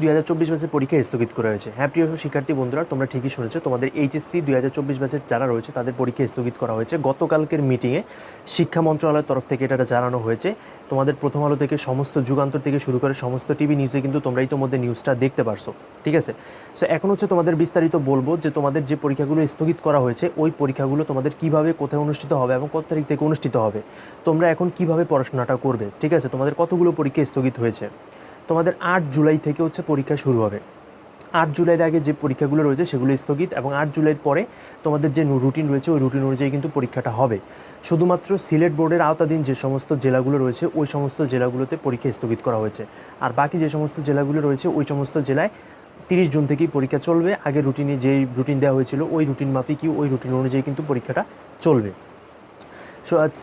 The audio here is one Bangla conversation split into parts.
দুই হাজার চব্বিশ ব্যাচের পরীক্ষা স্থগিত করা হয়েছে। হ্যাঁ প্রিয় শিক্ষার্থী বন্ধুরা, তোমরা ঠিকই শুনেছো, তোমাদের এইচএসসি দুই হাজার চব্বিশ ব্যাচের যারা রয়েছে, তাদের পরীক্ষা স্থগিত করা হয়েছে। গতকালকের মিটিংয়ে শিক্ষা মন্ত্রণালয়ের তরফ থেকে এটা জানানো হয়েছে। তোমাদের প্রথম আলো থেকে সমস্ত যুগান্তর থেকে শুরু করে সমস্ত টিভি নিউজে কিন্তু তোমরা ইতোমধ্যে নিউজটা দেখতে পারছ, ঠিক আছে? সো এখন হচ্ছে তোমাদের বিস্তারিত বলব যে তোমাদের যে পরীক্ষাগুলো স্থগিত করা হয়েছে, ওই পরীক্ষাগুলো তোমাদের কীভাবে কোথায় অনুষ্ঠিত হবে এবং কত তারিখ থেকে অনুষ্ঠিত হবে, তোমরা এখন কীভাবে পড়াশোনাটা করবে, ঠিক আছে? তোমাদের কতগুলো পরীক্ষা স্থগিত হয়েছে? তোমাদের আট জুলাই থেকে হচ্ছে পরীক্ষা শুরু হবে। আট জুলাইয়ের আগে যে পরীক্ষাগুলো রয়েছে সেগুলো স্থগিত এবং আট জুলাইয়ের পরে তোমাদের যে রুটিন রয়েছে ওই রুটিন অনুযায়ী কিন্তু পরীক্ষাটা হবে। শুধুমাত্র সিলেট বোর্ডের আওতাধীন যে সমস্ত জেলাগুলো রয়েছে, ওই সমস্ত জেলাগুলোতে পরীক্ষা স্থগিত করা হয়েছে। আর বাকি যে সমস্ত জেলাগুলো রয়েছে, ওই সমস্ত জেলায় তিরিশ জুন থেকেই পরীক্ষা চলবে। আগে রুটিনে যেই রুটিন দেওয়া হয়েছিল, ওই রুটিন মাফিকই ওই রুটিন অনুযায়ী কিন্তু পরীক্ষাটা চলবে।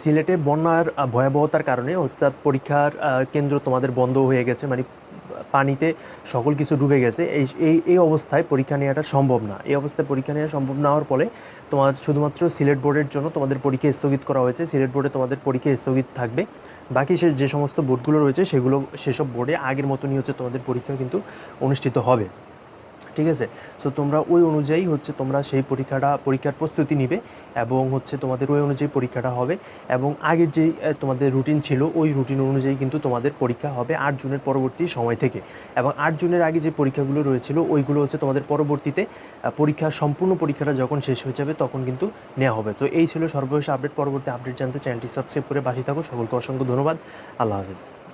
সিলেটে বন্যার ভয়াবহতার কারণে অর্থাৎ পরীক্ষার কেন্দ্র তোমাদের বন্ধ হয়ে গেছে মানে পানিতে সকল কিছু ডুবে গেছে। এই এই এই অবস্থায় পরীক্ষা নেওয়াটা সম্ভব না। এই অবস্থায় পরীক্ষা নেওয়া সম্ভব না হওয়ার ফলে তোমার শুধুমাত্র সিলেট বোর্ডের জন্য তোমাদের পরীক্ষা স্থগিত করা হয়েছে। সিলেট বোর্ডে তোমাদের পরীক্ষা স্থগিত থাকবে। বাকি সে, যে সমস্ত বোর্ডগুলো রয়েছে, সেগুলো, সেসব বোর্ডে আগের মতনই হচ্ছে তোমাদের পরীক্ষা কিন্তু অনুষ্ঠিত হবে। ঠিক আছে? সো তোমরা ওই অনুযায়ী হচ্ছে তোমরা সেই পরীক্ষাটা পরীক্ষার প্রস্তুতি নিবে এবং হচ্ছে তোমাদের ওই অনুযায়ী পরীক্ষাটা হবে এবং আগের আহ, তোমাদের রুটিন ছিল ওই রুটিন অনুযায়ী কিন্তু তোমাদের পরীক্ষা হবে আট জুনের পরবর্তী সময় থেকে এবং আট জুনের আগে যে পরীক্ষাগুলো রয়েছিল ওইগুলো হচ্ছে তোমাদের পরবর্তীতে পরীক্ষা সম্পূর্ণ পরীক্ষাটা যখন শেষ হয়ে যাবে তখন কিন্তু নেওয়া হবে। তো এই ছিল সর্বশেষ আপডেট পরবর্তী আপডেট জানতে চ্যানেলটি সাবস্ক্রাইব করে বাসি থাকো। সকলকে অসংখ্য ধন্যবাদ। আল্লাহ হাফেজ।